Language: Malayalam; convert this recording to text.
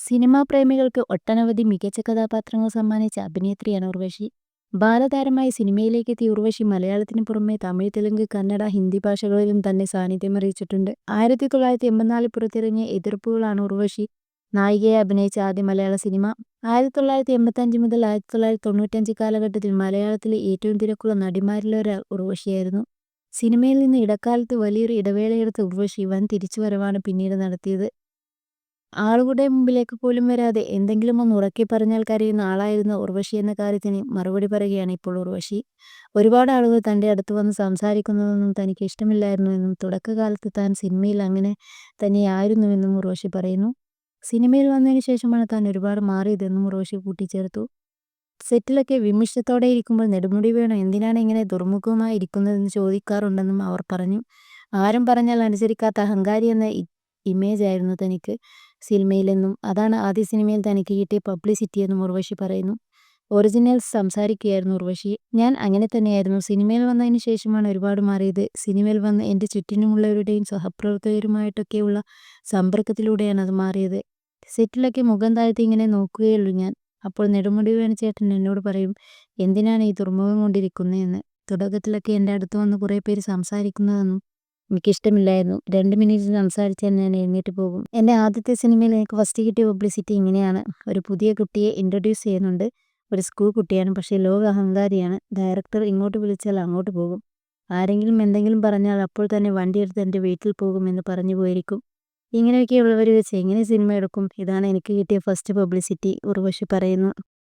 സിനിമാ പ്രേമികൾക്ക് ഒട്ടനവധി മികച്ച കഥാപാത്രങ്ങൾ സമ്മാനിച്ച അഭിനേത്രിയാണ് ഉർവശി. സിനിമയിലേക്ക് എത്തിയ ഉർവശി മലയാളത്തിന് പുറമെ തമിഴ്, തെലുങ്ക്, കന്നഡ, ഹിന്ദി ഭാഷകളിലും തന്റെ സാന്നിധ്യമറിയിച്ചിട്ടുണ്ട്. ആയിരത്തി തൊള്ളായിരത്തി എൺപത്തിനാലിൽ പുറത്തിറങ്ങിയ എതിർപ്പുകളാണ് ഉർവശി നായികയെ അഭിനയിച്ച ആദ്യ മലയാള സിനിമ. ആയിരത്തി തൊള്ളായിരത്തി എൺപത്തിയഞ്ച് മുതൽ ആയിരത്തി തൊള്ളായിരത്തി തൊണ്ണൂറ്റഞ്ച് കാലഘട്ടത്തിൽ മലയാളത്തിലെ ഏറ്റവും തിരക്കുള്ള നടിമാരിലൊരാൾ ഉർവശിയായിരുന്നു. സിനിമയിൽ നിന്ന് ഇടക്കാലത്ത് വലിയൊരു ഇടവേളയെടുത്ത് ഉർവശി വൻ തിരിച്ചുവരവാണ് പിന്നീട് നടത്തിയത്. ആളുകളുടെ മുമ്പിലേക്ക് പോലും വരാതെ എന്തെങ്കിലും ഒന്ന് ഉറക്കി പറഞ്ഞാൽ കരയുന്ന ആളായിരുന്ന ഉർവശി എന്ന കാര്യത്തിന് മറുപടി പറയുകയാണ് ഇപ്പോൾ ഉർവശി. ഒരുപാട് ആളുകൾ തന്റെ അടുത്ത് വന്ന് സംസാരിക്കുന്നതൊന്നും തനിക്ക് ഇഷ്ടമില്ലായിരുന്നു എന്നും തുടക്കകാലത്ത് താൻ സിനിമയിൽ അങ്ങനെ തന്നെയായിരുന്നുവെന്നും ഉർവശി പറയുന്നു. സിനിമയിൽ വന്നതിന് ശേഷമാണ് താൻ ഒരുപാട് മാറിയതെന്നും ഉർവശി കൂട്ടിച്ചേർത്തു. സെറ്റിലൊക്കെ വിമർശനത്തോടെയിരിക്കുമ്പോൾ നെടുമുടി വേണം എന്തിനാണ് ഇങ്ങനെ ദുർമുഖമായി ഇരിക്കുന്നതെന്ന് ചോദിക്കാറുണ്ടെന്നും അവർ പറഞ്ഞു. ആരും പറഞ്ഞാൽ അനുസരിക്കാത്ത അഹങ്കാരി എന്ന ഇമേജ് ആയിരുന്നു തനിക്ക് സിനിമയിലെന്നും അതാണ് ആദ്യ സിനിമയിൽ തനിക്ക് കിട്ടിയ പബ്ലിസിറ്റി എന്നും ഉർവശി പറയുന്നു. ഒറിജിനൽ സംസാരിക്കുകയായിരുന്നു ഉർവശി. ഞാൻ അങ്ങനെ തന്നെയായിരുന്നു. സിനിമയിൽ വന്നതിന് ശേഷമാണ് ഒരുപാട് മാറിയത്. സിനിമയിൽ വന്ന് എന്റെ ചുറ്റിനുമുള്ളവരുടെയും സഹപ്രവർത്തകരുമായിട്ടൊക്കെയുള്ള സമ്പർക്കത്തിലൂടെയാണ് അത് മാറിയത്. സെറ്റിലൊക്കെ മുഖം താഴ്ത്തി ഇങ്ങനെ നോക്കുകയുള്ളൂ ഞാൻ. അപ്പോൾ നെടുമുടി വേണു ചേട്ടൻ എന്നോട് പറയും എന്തിനാണ് ഈ തുറമുഖം കൊണ്ടിരിക്കുന്നതെന്ന് തുടക്കത്തിലൊക്കെ എന്റെ അടുത്ത് വന്ന് കുറേ പേര് സംസാരിക്കുന്നതൊന്നും എനിക്കിഷ്ടമില്ലായിരുന്നു. രണ്ട് മിനിറ്റ് സംസാരിച്ചാൽ ഞാൻ എഴുന്നേറ്റ് പോകും. എന്റെ ആദ്യത്തെ സിനിമയിൽ എനിക്ക് ഫസ്റ്റ് കിട്ടിയ പബ്ലിസിറ്റി ഇങ്ങനെയാണ്. ഒരു പുതിയ കുട്ടിയെ ഇൻട്രൊഡ്യൂസ് ചെയ്യുന്നുണ്ട്. ഒരു സ്കൂൾ കുട്ടിയാണ്. പക്ഷേ ലോക അഹങ്കാരിയാണ്. ഡയറക്ടർ ഇങ്ങോട്ട് വിളിച്ചാൽ അങ്ങോട്ട് പോകും. ആരെങ്കിലും എന്തെങ്കിലും പറഞ്ഞാൽ അപ്പോൾ തന്നെ വണ്ടിയെടുത്ത് എന്റെ വീട്ടിൽ പോകുമെന്ന് പറഞ്ഞു പോയിരിക്കും. ഇങ്ങനെയൊക്കെയുള്ളവർ വെച്ച് എങ്ങനെ സിനിമ എടുക്കും. ഇതാണ് എനിക്ക് കിട്ടിയ ഫസ്റ്റ് പബ്ലിസിറ്റി ഉർവശി പറയുന്നു.